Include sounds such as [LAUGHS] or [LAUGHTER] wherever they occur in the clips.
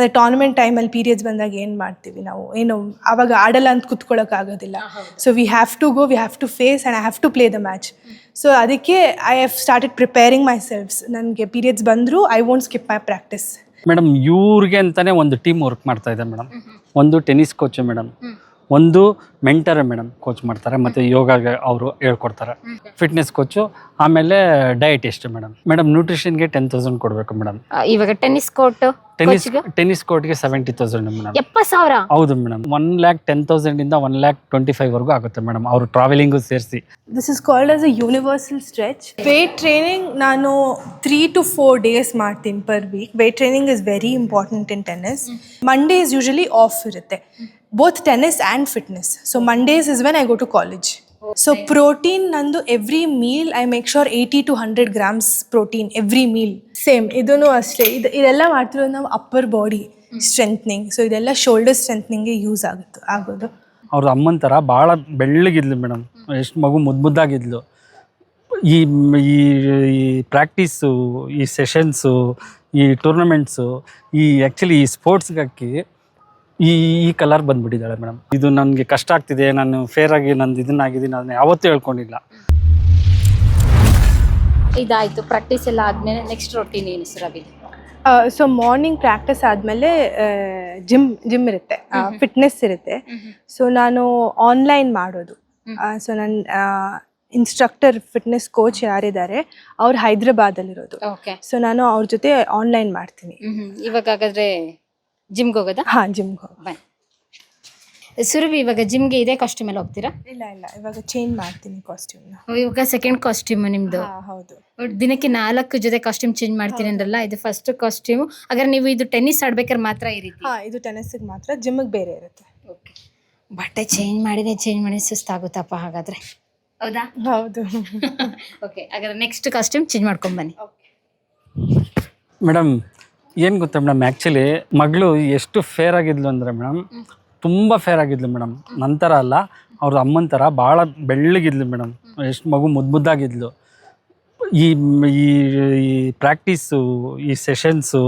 ಅದೇ ಟೋರ್ನಮೆಂಟ್ ಟೈಮಲ್ಲಿ ಪೀರಿಯಡ್ಸ್ ಬಂದಾಗ ಏನು ಮಾಡ್ತೀವಿ ನಾವು? ಏನು ಆವಾಗ ಆಡಲ್ಲ ಅಂತ ಕುತ್ಕೊಳ್ಳೋಕ್ಕಾಗೋದಿಲ್ಲ so we have to go we have to face and I have to play the match so ಅದಕ್ಕೆ I have started preparing my selfs ನನಗೆ ಪೀರಿಯಡ್ಸ್ ಬಂದರೂ I won't skip my practice madam ಇವ್ರಿಗೆ ಅಂತಾನೆ ಒಂದು ಟೀಮ್ ವರ್ಕ್ ಮಾಡ್ತಾ ಇದೆ madam ಒಂದು tennis coach madam ಒಂದು ಮೆಂಟರ್ ಮೇಡಮ್ ಕೋಚ್ ಮಾಡ್ತಾರೆ ಮತ್ತು ಯೋಗ ಅವರು ಹೇಳ್ಕೊಡ್ತಾರೆ. ಫಿಟ್ನೆಸ್ ಕೋಚು ಆಮೇಲೆ ಡಯಟಿಸ್ಟ್ ಮೇಡಮ್ ಮೇಡಮ್ ನ್ಯೂಟ್ರಿಷನ್ಗೆ ಟೆನ್ ತೌಸಂಡ್ ಕೊಡಬೇಕು ಮೇಡಮ್ ಇವಾಗ ಟೆನ್ನಿಸ್ ಕೋರ್ಟ್ ಟೆನ್ನಿಸ್ ಟೆನ್ನಿಸ್ ಕೋರ್ಟ್ಗೆ ಸೆವೆಂಟಿ ತೌಸಂಡ್ ಮೇಡಮ್ ಎಪ್ಪತ್ತು ಸಾವಿರ? ಹೌದು ಮೇಡಮ್ ಒನ್ ಲ್ಯಾಕ್ ಟೆನ್ ತೌಸಂಡಿಂದ ಒನ್ ಲ್ಯಾಕ್ ಟ್ವೆಂಟಿ ಫೈವ್ವರೆಗೂ ಆಗುತ್ತೆ ಮೇಡಮ್ ಅವರು ಟ್ರಾವೆಲಿಂಗು ಸೇರಿಸಿ. This is called as a universal stretch weight training ನಾನು ತ್ರೀ ಟು ಫೋರ್ ಡೇಸ್ ಮಾಡ್ತೀನಿ per week weight training is very important in tennis Mondays usually off ಇರುತ್ತೆ. Both tennis and fitness so Mondays is when I go to college so protein ನಂದು every meal I make sure eighty to hundred grams protein every meal same ಇದೂ ಅಷ್ಟೇ ಇದು ಇದೆಲ್ಲ ಮಾಡ್ತಿರೋದು ನಾವು upper body strengthening so ಇದೆಲ್ಲ shoulder ಸ್ಟ್ರೆಂತ್ನಿಂಗ್ಗೆ use ಆಗುತ್ತೆ ಆಗೋದು ಅವ್ರ ಅಮ್ಮನ ಥರ ಭಾಳ ಬೆಳ್ಳಗಿದ್ಲು ಮೇಡಮ್. ಎಷ್ಟು ಮಗು ಮುದ್ದು ಮುದ್ದಾಗಿದ್ಲು. ಈ ಈ ಈ ಪ್ರಾಕ್ಟೀಸು ಈ ಸೆಷನ್ಸು ಈ ಟೂರ್ನಮೆಂಟ್ಸು ಈ ಆ್ಯಕ್ಚುಲಿ ಈ ಸ್ಪೋರ್ಟ್ಸ್ಗೆ ಹಾಕಿ ಈ ಈ ಕಲರ್ ಬಂದ್ಬಿಟ್ಟಿದ್ದಾಳೆ ಮೇಡಮ್ ಇದು ನನಗೆ ಕಷ್ಟ ಆಗ್ತಿದೆ ನಾನು ಫೇರ್ ಆಗಿ ನಂದು ಇದನ್ನಾಗಿದ್ದೀನಿ ಅದನ್ನ ಯಾವತ್ತೂ ಹೇಳ್ಕೊಂಡಿಲ್ಲ. ಇದಾಯ್ತು ಪ್ರಾಕ್ಟೀಸ್ ಎಲ್ಲ ಆದ್ಮೇಲೆ ನೆಕ್ಸ್ಟ್ ರೊಟೀನ್ ಏನು ಸರ್ ಅವಿದೆ ಸೊ ಮಾರ್ನಿಂಗ್ ಪ್ರಾಕ್ಟೀಸ್ ಆದಮೇಲೆ ಜಿಮ್ ಜಿಮ್ ಇರುತ್ತೆ. ಫಿಟ್ನೆಸ್ ಇರುತ್ತೆ. ಸೊ ನಾನು ಆನ್ಲೈನ್ ಮಾಡೋದು. ಸೊ ನನ್ನ ಇನ್ಸ್ಟ್ರಕ್ಟರ್ ಫಿಟ್ನೆಸ್ ಕೋಚ್ ಯಾರಿದ್ದಾರೆ ಅವ್ರು ಹೈದ್ರಾಬಾದಲ್ಲಿರೋದು. ಓಕೆ ಸೊ ನಾನು ಅವ್ರ ಜೊತೆ ಆನ್ಲೈನ್ ಮಾಡ್ತೀನಿ. ಇವಾಗ ಹಾಗಾದ್ರೆ ಜಿಮ್ಗೆ ಹೋಗೋದಾ? ಹಾಂ ಜಿಮ್ಗೆ ಬನ್ನಿ. ಸುರಭಿ ಇವಾಗ ಜಿಮ್ಗೆ ಇದೇ ಕಾಸ್ಟ್ಯೂಮ್ ಅಲ್ಲಿ ಹೋಗ್ತೀರಾ? ಇಲ್ಲ ಇಲ್ಲ ಇವಾಗ ಚೇಂಜ್ ಮಾಡ್ತೀನಿ ಕಾಸ್ಟ್ಯೂಮ್ ಇವಾಗ ಸೆಕೆಂಡ್ ಕಾಸ್ಟ್ಯೂಮ್ ನಿಮ್ದು. ಹೌದು. ದಿನಕ್ಕೆ ನಾಲ್ಕು ಜೊತೆ ಕಾಸ್ಟ್ಯೂಮ್ ಚೇಂಜ್ ಮಾಡ್ತೀನಿ ಅಂದ್ರಲ್ಲ ಇದು ಫಸ್ಟ್ ಕಾಸ್ಟ್ಯೂಮ್ ಹಾಗಾದ್ರೆ ನೀವು ಇದು ಟೆನ್ನಿಸ್ ಆಡ್ಬೇಕಾದ್ರೆ ಮಾತ್ರ ಈ ರೀತಿ? ಹಾಂ ಇದು ಟೆನಿಸ್ಗೆ ಮಾತ್ರ ಜಿಮ್ಗೆ ಬೇರೆ ಇರುತ್ತೆ. ಓಕೆ ಬಟ್ಟೆ ಚೇಂಜ್ ಮಾಡಿದೆ ಚೇಂಜ್ ಮಾಡಿ ಸುಸ್ತಾಗುತ್ತಪ್ಪ ಹಾಗಾದ್ರೆ. ಹೌದಾ? ಹೌದು. [LAUGHS] ಓಕೆ ಹಾಗಾದ್ರೆ ನೆಕ್ಸ್ಟ್ ಕಾಸ್ಟ್ಯೂಮ್ ಚೇಂಜ್ ಮಾಡ್ಕೊಂಡ್ ಬನ್ನಿ. ಮೇಡಮ್ ಏನು ಗೊತ್ತಾ ಮೇಡಮ್ ಆ್ಯಕ್ಚುಲಿ ಮಗಳು ಎಷ್ಟು ಫೇರ್ ಆಗಿದ್ಲು ಅಂದರೆ ಮೇಡಮ್ ತುಂಬ ಫೇರ್ ಆಗಿದ್ಲು ಮೇಡಮ್ ನಂತರ ಅಲ್ಲ ಅವ್ರ ಅಮ್ಮನ ಥರ ಭಾಳ ಬೆಳ್ಳಗಿದ್ಲು ಮೇಡಮ್ ಎಷ್ಟು ಮಗು ಮುದ್ದು ಮುದ್ದಾಗಿದ್ಲು. ಈ ಈ ಈ ಪ್ರಾಕ್ಟೀಸು ಈ ಸೆಷನ್ಸು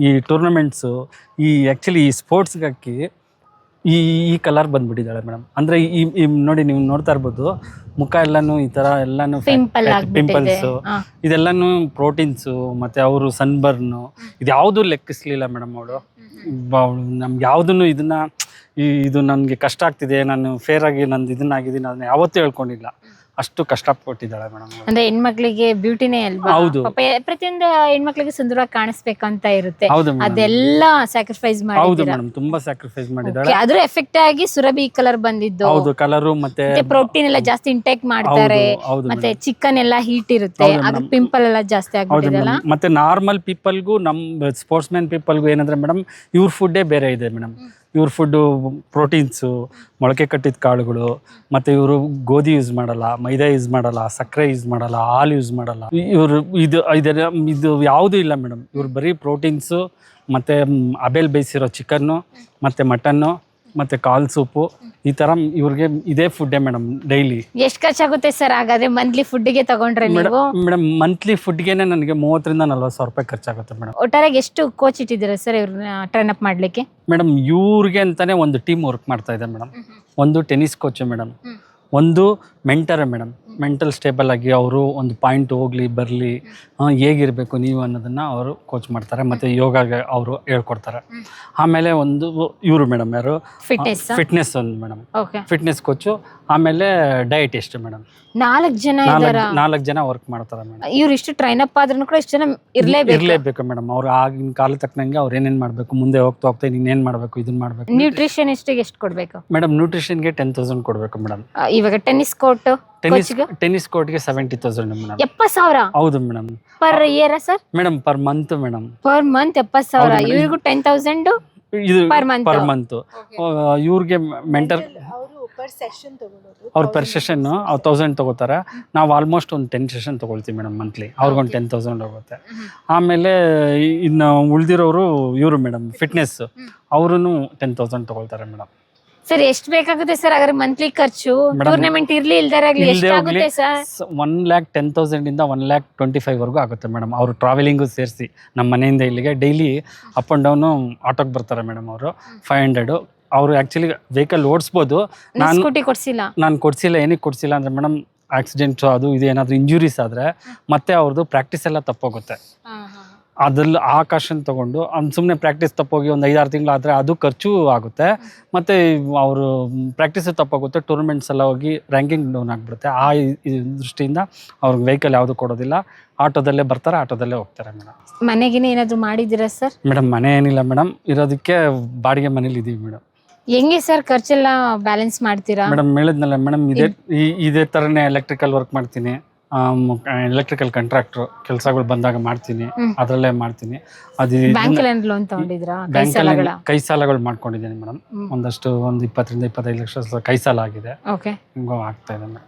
ಈ ಟೂರ್ನಮೆಂಟ್ಸು ಈ ಆ್ಯಕ್ಚುಲಿ ಈ ಸ್ಪೋರ್ಟ್ಸ್ಗೆ ಹಾಕಿ ಈ ಈ ಕಲರ್ ಬಂದ್ಬಿಟ್ಟಿದ್ದಾಳೆ ಮೇಡಮ್ ಅಂದ್ರೆ ಈ ಈ ನೋಡಿ ನೀವು ನೋಡ್ತಾ ಇರ್ಬೋದು ಮುಖ ಎಲ್ಲಾನು ಈ ತರ ಎಲ್ಲಾನು Pimple ಆಗ್ಬಿಟ್ಟಿದೆ. ಪಿಂಪಲ್ಸು ಹಾ. ಇದೆಲ್ಲನೂ ಪ್ರೋಟೀನ್ಸು ಮತ್ತು ಅವರು ಸನ್ಬರ್ನು ಇದು ಯಾವುದೂ ಲೆಕ್ಕಿಸ್ಲಿಲ್ಲ ಮೇಡಮ್ ಅವಳು ನಮ್ಗೆ ಯಾವುದನ್ನು ಇದನ್ನ ಈ ಇದು ನನಗೆ ಕಷ್ಟ ಆಗ್ತಿದೆ ನಾನು ಫೇರ್ ಆಗಿ ನಂದು ಇದನ್ನಾಗಿದ್ದೀನಿ ಅದನ್ನ ಯಾವತ್ತೂ ಹೇಳ್ಕೊಂಡಿಲ್ಲ ಅಷ್ಟು ಕಷ್ಟಪಟ್ಟಿದ್ದಾಳೆ ಮೇಡಮ್ ಅಂದ್ರೆ ಹೆಣ್ಮಕ್ಳಿಗೆ ಬ್ಯೂಟಿನೇ ಅಲ್ವಾ? ಹೌದು. ಪಾಪ ಎ- ಪ್ರತಿಯೊಂದು ಹೆಣ್ಮಕ್ಳಿಗೆ ಸುಂದರವಾಗಿ ಕಾಣಿಸ್ಬೇಕಂತ ಇರುತ್ತೆ. ಹೌದು ಅದೆಲ್ಲ ಸ್ಯಾಕ್ರಿಫೈಸ್ ಹೌದು ಮಾಡಿದ್ದೀರಾ ಮೇಡಮ್ ತುಂಬಾ ಸ್ಯಾಕ್ರಿಫೈಸ್ ಮಾಡಿದ್ದಾಳೆ. Okay, ಆದ್ರೂ ಎಫೆಕ್ಟ್ ಆಗಿ ಸುರಭಿ ಕಲರ್ ಬಂದಿದ್ದು. ಹೌದು ಕಲರು ಮತ್ತೆ ಮತ್ತೆ ಪ್ರೋಟೀನ್ ಎಲ್ಲ ಜಾಸ್ತಿ ಇಂಟೇಕ್ ಮಾಡ್ತಾರೆ. ಹೌದು, ಹೌದು ಮತ್ತೆ ಚಿಕನ್ ಎಲ್ಲ ಹೀಟ್ ಇರುತ್ತೆ. ಅದು ಆಗ madam. ಪಿಂಪಲ್ ಎಲ್ಲ ಜಾಸ್ತಿ ಹೌದು ಆಗ್ಬಿಟ್ಟಿದೆಲ್ಲ? ಮೇಡಮ್ ಮತ್ತೆ ನಾರ್ಮಲ್ ಪೀಪಲ್ಗೂ ನಮ್ ಸ್ಪೋರ್ಟ್ಸ್ ಮ್ಯಾನ್ ಪೀಪಲ್ಗೂ ಏನಂದ್ರೆ ಮೇಡಮ್ ಇವ್ರ ಫುಡ್ಡೇ ಬೇರೆ ಇದೆ ಮೇಡಮ್ ಇವ್ರ ಫುಡ್ಡು ಪ್ರೋಟೀನ್ಸು ಮೊಳಕೆ ಕಟ್ಟಿದ ಕಾಳುಗಳು, ಮತ್ತು ಇವರು ಗೋಧಿ ಯೂಸ್ ಮಾಡಲ್ಲ, ಮೈದಾ ಯೂಸ್ ಮಾಡಲ್ಲ, ಸಕ್ಕರೆ ಯೂಸ್ ಮಾಡಲ್ಲ, ಹಾಲು ಯೂಸ್ ಮಾಡಲ್ಲ. ಇವರು ಇದು ಇದರ ಇದು ಯಾವುದೂ ಇಲ್ಲ ಮೇಡಮ್ ಇವ್ರು ಬರೀ ಪ್ರೋಟೀನ್ಸು ಮತ್ತು ಅಬೇಲ್ ಬೇಯಿಸಿರೋ ಚಿಕನ್ನು ಮತ್ತು ಮಟನ್ನು ಮತ್ತು ಕಾಲ್ ಸೂಪು ಈ ತರ ಇವ್ರಿಗೆ ಇದೇ ಫುಡ್ಡೇ ಮೇಡಮ್ ಡೈಲಿ ಎಷ್ಟು ಖರ್ಚಾಗುತ್ತೆ ಸರ್ ಹಾಗಾದ್ರೆ ಮಂತ್ಲಿ ಫುಡ್ಗೆ ತಗೊಂಡ್ರೆ ನೀವು? ಮೇಡಮ್ ಮಂತ್ಲಿ ಫುಡ್ಗೆನೆ ನನಗೆ ಮೂವತ್ತರಿಂದ ನಲ್ವತ್ತು ಸಾವಿರ ರೂಪಾಯಿ ಖರ್ಚಾಗುತ್ತೆ ಮೇಡಮ್ ಒಟ್ಟಾರೆ ಎಷ್ಟು ಕೋಚ್ ಇಟ್ಟಿದ್ದೀರಾ ಸರ್ ಇವ್ರನ್ನ ಟ್ರೈನ್ ಅಪ್ ಮಾಡ್ಲಿಕ್ಕೆ? ಮೇಡಮ್ ಇವ್ರಿಗೆ ಅಂತಾನೆ ಒಂದು ಟೀಮ್ ವರ್ಕ್ ಮಾಡ್ತಾ ಇದೆ ಮೇಡಮ್ ಒಂದು ಟೆನಿಸ್ ಕೋಚ್ ಮೇಡಮ್ ಒಂದು ಮೆಂಟರ್ ಮೇಡಮ್ ಮೆಂಟಲ್ ಸ್ಟೇಬಲ್ ಆಗಿ ಅವರು ಒಂದು ಪಾಯಿಂಟ್ ಹೋಗಲಿ ಬರಲಿ ಹೇಗಿರಬೇಕು ನೀವು ಅನ್ನೋದನ್ನ ಅವರು ಕೋಚ್ ಮಾಡ್ತಾರೆ ಮತ್ತು ಯೋಗ ಅವರು ಹೇಳ್ಕೊಡ್ತಾರೆ. ಆಮೇಲೆ ಒಂದು ಇವರು ಮೇಡಮ್ ಯಾರು? ಫಿಟ್ನೆಸ್ ಫಿಟ್ನೆಸ್ ಒಂದು ಮೇಡಮ್ ಫಿಟ್ನೆಸ್ ಕೋಚು ಆಮೇಲೆ ಡಯಟಿಸ್ಟ್ ಮೇಡಮ್ ನಾಲ್ಕು ಜನ ನಾಲ್ಕು ಜನ ವರ್ಕ್ ಮಾಡ್ತಾರೆ ಮೇಡಮ್ ಇವ್ರು ಇಷ್ಟು ಟ್ರೈನ್ ಅಪ್ ಆದ್ರೂ ಕೂಡ ಇಷ್ಟು ಜನ ಇರ್ಲೇಬೇಕು. ಇರಲೇಬೇಕು ಮೇಡಮ್ ಅವ್ರು ಆಗಿನ ಕಾಲ ತಕ್ಕನಂಗೆ ಅವ್ರು ಏನೇನ್ ಮಾಡಬೇಕು ಮುಂದೆ ಹೋಗ್ತಾ ಹೋಗ್ತಾ ಇನ್ನೇನು ಮಾಡಬೇಕು ಇದನ್ನ ಮಾಡಬೇಕು. ನ್ಯೂಟ್ರಿಷನಿಸ್ಟಿಗೆ ಎಷ್ಟು ಕೊಡ್ಬೇಕು? ಮೇಡಮ್ ನ್ಯೂಟ್ರಿಷನ್ಗೆ ಟೆನ್ ತೌಸಂಡ್ ಕೊಡಬೇಕು ಮೇಡಮ್ ಇವಾಗ ಟೆನ್ನಿಸ್ ಕೋರ್ಟ್ ಟೆನ್ನಿಸ್ ಟೆನ್ನಿಸ್ ಕೋರ್ಟ್ಗೆ ಸೆವೆಂಟಿ ತೌಸಂಡ್ ಮೇಡಮ್ ಎಪ್ಪತ್ ಸಾವಿರ? ಹೌದು madam per year sir? Madam per month madam per month ಎಪ್ಪತ್ ಸಾವಿರ. ಇವ್ರಿಗೂ ಟೆನ್ ತೌಸಂಡ್ ಇದು Per month. ಪರ್ ಮಂತ್ ಇವ್ರಿಗೆ ಮೆಂಟರ್ ಅವರು ಪರ್ ಸೆಷನ್ ತಗೊಳ್ಳೋದು ಅವ್ರ ಪರ್ ಸೆಷನ್ ಅವ್ರು ತೌಸಂಡ್ ತೊಗೋತಾರೆ. ನಾವು ಆಲ್ಮೋಸ್ಟ್ ಒಂದು ಟೆನ್ ಸೆಷನ್ ತೊಗೊಳ್ತೀವಿ ಮೇಡಮ್ ಮಂತ್ಲಿ ಅವ್ರಿಗೊಂದು ಟೆನ್ ತೌಸಂಡ್ ಹೋಗುತ್ತೆ. ಆಮೇಲೆ ಇನ್ನು ಉಳಿದಿರೋರು ಇವರು ಮೇಡಮ್ ಫಿಟ್ನೆಸ್ ಅವರು ಟೆನ್ ತೌಸಂಡ್ ತೊಗೊಳ್ತಾರೆ ಮೇಡಮ್ ಸರ್ ಎಷ್ಟು ಬೇಕಾಗುತ್ತೆ ಸರ್ ಹಾಗಾದ್ರೆ ಮಂತ್ಲಿ ಖರ್ಚು? Madam, ಟೂರ್ನಮೆಂಟ್ ಇರ್ಲಿ ಇಲ್ದಾರಾಗ್ಲಿ ಇಲ್ಲದೆ ಹೋಗ್ಲಿ. ಎಷ್ಟಾಗುತ್ತೆ ಸರ್ ಒನ್ ಲ್ಯಾಕ್ ಟೆನ್ ಇಂದ ಒನ್ ಲ್ಯಾಕ್ ಟ್ವೆಂಟಿ ಫೈವ್ವರೆಗೂ ಆಗುತ್ತೆ ಮೇಡಮ್ ಅವರು ಟ್ರಾವೆಲಿಂಗು ಸೇರಿಸಿ ನಮ್ಮ ಮನೆಯಿಂದ ಇಲ್ಲಿಗೆ ಡೈಲಿ ಅಪ್ ಆ್ಯಂಡ್ ಡೌನು ಆಟೋಗೆ ಬರ್ತಾರೆ ಮೇಡಮ್ ಅವರು. ಫೈವ್ ಹಂಡ್ರೆಡು ಅವರು ಆ್ಯಕ್ಚುಲಿ ವೆಹಿಕಲ್ ಓಡಿಸ್ಬೋದು. ನಾನು ಸ್ಕೂಟಿ ಕೊಡ್ಸಿಲ್ಲ. ನಾನು ಕೊಡ್ಸಿಲ್ಲ ಏನಕ್ಕೆ ಕೊಡ್ಸಿಲ್ಲ ಅಂದರೆ ಮೇಡಮ್ ಆಕ್ಸಿಡೆಂಟ್ ಅದು ಇದು ಏನಾದರೂ ಇಂಜುರೀಸ್ ಆದರೆ ಮತ್ತೆ ಅವ್ರದ್ದು ಪ್ರಾಕ್ಟೀಸ್ ಎಲ್ಲ ತಪ್ಪೋಗುತ್ತೆ. ಅದ್ರಲ್ಲಿ ಆ ಕಾಶನ್ ತೊಗೊಂಡು ಅವ್ನು ಸುಮ್ಮನೆ ಪ್ರಾಕ್ಟೀಸ್ ತಪ್ಪೋಗಿ ಒಂದು ಐದಾರು ತಿಂಗಳು ಆದರೆ ಅದು ಖರ್ಚು ಆಗುತ್ತೆ. ಮತ್ತು ಅವರು ಪ್ರಾಕ್ಟೀಸು ತಪ್ಪಾಗುತ್ತೆ ಟೂರ್ನಮೆಂಟ್ಸ್ ಎಲ್ಲ ಹೋಗಿ ರ್ಯಾಂಕಿಂಗ್ ಡೌನ್ ಆಗಿಬಿಡುತ್ತೆ. ಆ ದೃಷ್ಟಿಯಿಂದ ಅವ್ರಿಗೆ ವೆಹಿಕಲ್ ಯಾವುದು ಕೊಡೋದಿಲ್ಲ. ಆಟೋದಲ್ಲೇ ಬರ್ತಾರೆ ಆಟೋದಲ್ಲೇ ಹೋಗ್ತಾರೆ ಮೇಡಮ್. ಮನೆಗಿನ ಏನಾದರೂ ಮಾಡಿದ್ದೀರಾ ಸರ್? ಮೇಡಮ್ ಮನೆ ಏನಿಲ್ಲ ಮೇಡಮ್. ಇರೋದಕ್ಕೆ ಬಾಡಿಗೆ ಮನೇಲಿ ಇದ್ದೀವಿ ಮೇಡಮ್. ಹೆಂಗೆ ಸರ್ ಖರ್ಚೆಲ್ಲ ಬ್ಯಾಲೆನ್ಸ್ ಮಾಡ್ತೀರಾ? ಮೇಡಮ್ ಹೇಳಿದ್ನಲ್ಲ ಮೇಡಮ್ ಇದೇ ಈ ಇದೇ ಥರನೇ ಎಲೆಕ್ಟ್ರಿಕಲ್ ವರ್ಕ್ ಮಾಡ್ತೀನಿ. ಎಲೆಕ್ಟ್ರಿಕಲ್ ಕಾಂಟ್ರಾಕ್ಟರ್ ಕೆಲಸಗಳು ಬಂದಾಗ ಮಾಡ್ತೀನಿ. ಅದರಲ್ಲೇ ಮಾಡ್ತೀನಿ. ಅದು ಬ್ಯಾಂಕ್ ಕೈ ಸಾಲಗಳ? ಮಾಡ್ಕೊಂಡಿದ್ದೀನಿ ಮೇಡಮ್. ಒಂದಷ್ಟು ಒಂದು ಇಪ್ಪತ್ತರಿಂದ ಇಪ್ಪತ್ತೈದು ಲಕ್ಷ ಕೈ ಸಾಲ ಆಗಿದೆ. ಆಗ್ತಾ ಇದೆ ಹಾರಿವಲ್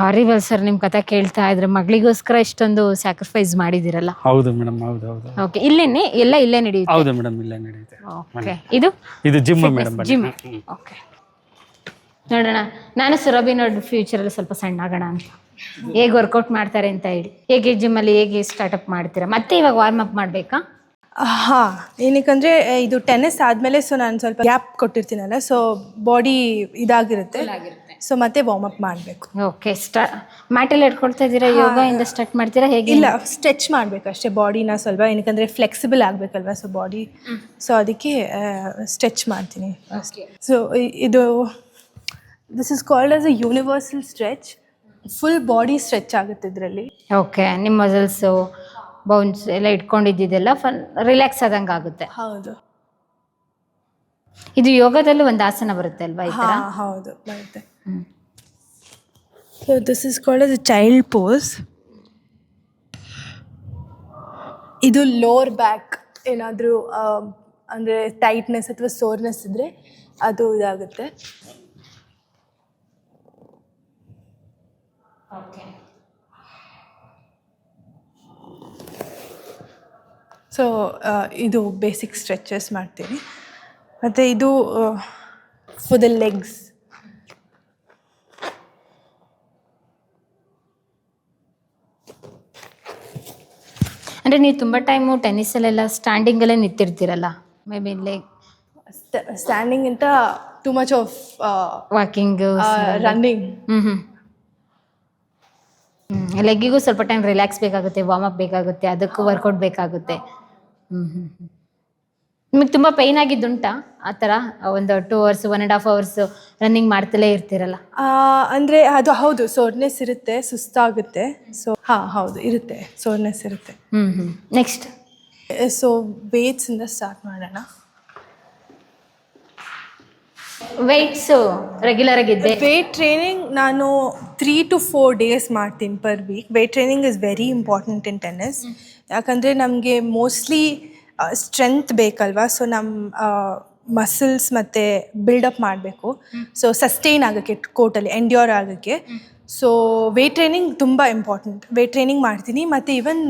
ಹಾರಿಬಲ್ ಸರ್ ನಿಮ್ ಕಥೆ ಕೇಳ್ತಾ ಇದ್ರೆ ಮಗಳಿಗೋಸ್ಕರ ಇಷ್ಟೊಂದು ಸ್ಯಾಕ್ರಿಫೈಸ್ ಮಾಡಿದಿರಲ್ಲ ಹೌದು ಮೇಡಮ್ ಹೌದು ಹೌದು. ಓಕೆ ಇಲ್ಲೇನೆ ಎಲ್ಲ ಇಲ್ಲೇ ನಡೆಯುತ್ತೆ. ಹೌದು ಮೇಡಮ್ ಇಲ್ಲೇ ನಡೆಯುತ್ತೆ. ಓಕೆ ಇದು? ಇದು ಜಿಮ್ ಮೇಡಮ್ ಜಿಮ್ ಓಕೆ. ನೋಡೋಣ ನಾನು ಸುರಭಿ ನೋಡಿ ಫ್ಯೂಚರಲ್ಲಿ ಸ್ವಲ್ಪ ಸಣ್ಣ ಆಗೋಣ ಅಂತ. ಹೇಗೆ ವರ್ಕೌಟ್ ಮಾಡ್ತಾರೆ ಅಂತ ಹೇಳಿ. ಹೇಗೆ ಜಿಮ್ಮಲ್ಲಿ ಹೇಗೆ ಸ್ಟಾರ್ಟಪ್ ಮಾಡ್ತೀರಾ? ಮತ್ತೆ ಇವಾಗ ವಾರ್ಮ್ ಅಪ್ ಮಾಡಬೇಕಾ? ಹಾ ಏನಕ್ಕಂದ್ರೆ ಇದು ಟೆನ್ನಿಸ್ ಆದ್ಮೇಲೆ ಸೊ ನಾನು ಸ್ವಲ್ಪ ಗ್ಯಾಪ್ ಕೊಟ್ಟಿರ್ತೀನಲ್ಲ ಸೊ ಬಾಡಿ ಇದಾಗಿರುತ್ತೆ. ಸೊ ಮತ್ತೆ ವಾರ್ಮ್ ಅಪ್ ಮಾಡಬೇಕು. ಓಕೆ ಸ್ಟಾ ಮ್ಯಾಟಲ್ಲಿ ಇಟ್ಕೊಳ್ತಾ ಇದ್ದೀರಾ? ಯೋಗ ಇಂದ ಸ್ಟಾರ್ಟ್ ಮಾಡ್ತೀರಾ? ಹೇಗೆ? ಇಲ್ಲ ಸ್ಟ್ರೆಚ್ ಮಾಡಬೇಕು ಅಷ್ಟೇ ಬಾಡಿನ ಸ್ವಲ್ಪ ಏನಕ್ಕಂದ್ರೆ ಫ್ಲೆಕ್ಸಿಬಲ್ ಆಗಬೇಕಲ್ವಾ ಸೊ ಬಾಡಿ ಸೊ ಅದಕ್ಕೆ ಸ್ಟ್ರೆಚ್ ಮಾಡ್ತೀನಿ ಸೊ ಇದು this is called as a universal stretch full body stretch ಆಗುತ್ತೆ ಇದರಲ್ಲಿ. ಓಕೆ ನಿಮ್ಮ ಮಸಲ್ಸ್ ಬೌನ್ಸ್ ಎಲ್ಲ ಇಟ್ಕೊಂಡಿದ್ದೆಲ್ಲ ಫನ್ ರಿಲ್ಯಾಕ್ಸ್ ಆದಂಗೆ ಆಗುತ್ತೆ. ಹೌದು. ಇದು ಯೋಗದಲ್ಲೂ ಒಂದು ಆಸನ ಬರುತ್ತೆ ಅಲ್ವಾ ಈ ತರ ಹಾ ಹೌದು ಬರುತ್ತೆ. So this is called a child pose ಇದು ಲೋರ್ ಬ್ಯಾಕ್ ಏನಾದರೂ ಅಂದರೆ ಟೈಟ್ನೆಸ್ ಅಥವಾ ಸೋರ್ನೆಸ್ ಇದ್ದರೆ ಅದು ಇದಾಗುತ್ತೆ. ಸೊ ಇದು ಬೇಸಿಕ್ ಸ್ಟ್ರೆಚಸ್ ಮಾಡ್ತೀನಿ. ಮತ್ತು ಇದು ಫಾರ್ ದ ಲೆಗ್ಸ್ ಅಂದರೆ ನೀವು ತುಂಬ ಟೈಮು ಟೆನ್ನಿಸಲ್ಲೆಲ್ಲ ಸ್ಟ್ಯಾಂಡಿಂಗಲ್ಲೇ ನಿಂತಿರ್ತೀರಲ್ಲ? ಮೇ ಬಿ ಲೈಕ್ ಸ್ಟ್ಯಾಂಡಿಂಗ್ ಇಂತ too much of walking running ಹ್ಞೂ ಹ್ಞೂ ಲೆಗ್ಗಿಗೂ ಸ್ವಲ್ಪ ಟೈಮ್ ರಿಲ್ಯಾಕ್ಸ್ ಬೇಕಾಗುತ್ತೆ ವಾರ್ಮ್ ಅಪ್ ಬೇಕಾಗುತ್ತೆ ಅದಕ್ಕೂ ವರ್ಕೌಟ್ ಬೇಕಾಗುತ್ತೆ. ಹ್ಞೂ ಹ್ಞೂ ಹ್ಞೂ ನಿಮಗೆ ತುಂಬ ಪೈನ್ ಆಗಿದ್ದುಂಟಾ? ಆ ಥರ ಒಂದು two hours one and half hours running ಮಾಡ್ತಲೇ ಇರ್ತೀರಲ್ಲ? ಅಂದರೆ ಅದು ಹೌದು ಸೋರ್ನೆಸ್ ಇರುತ್ತೆ ಸುಸ್ತಾಗುತ್ತೆ. ಸೊ ಹಾಂ ಹೌದು ಇರುತ್ತೆ ಸೋರ್ನೆಸ್ ಇರುತ್ತೆ. ಹ್ಞೂ ಹ್ಞೂ ನೆಕ್ಸ್ಟ್ ಸೊ ಇಂದ ಸ್ಟಾರ್ಟ್ ಮಾಡೋಣ. ವೆಯ್ಟ್ಸು ರೆಗ್ಯುಲರ್ ಆಗಿದ್ದೆ. ವೆಯ್ಟ್ ಟ್ರೈನಿಂಗ್ ನಾನು ತ್ರೀ ಟು ಫೋರ್ ಡೇಸ್ ಮಾಡ್ತೀನಿ per week weight training is very important in tennis ಯಾಕಂದರೆ ನಮಗೆ ಮೋಸ್ಟ್ಲಿ ಸ್ಟ್ರೆಂತ್ ಬೇಕಲ್ವಾ? ಸೊ ನಮ್ಮ ಮಸಲ್ಸ್ ಮತ್ತು ಬಿಲ್ಡಪ್ ಮಾಡಬೇಕು. ಸೊ ಸಸ್ಟೈನ್ ಆಗೋಕ್ಕೆ ಕೋರ್ಟಲ್ಲಿ ಎಂಡ್ಯೂರ್ ಆಗೋಕ್ಕೆ. ಸೊ ವೇಟ್ ಟ್ರೈನಿಂಗ್ ತುಂಬ ಇಂಪಾರ್ಟೆಂಟ್ ವೇಟ್ ಟ್ರೈನಿಂಗ್ ಮಾಡ್ತೀನಿ. ಮತ್ತು ಈವನ್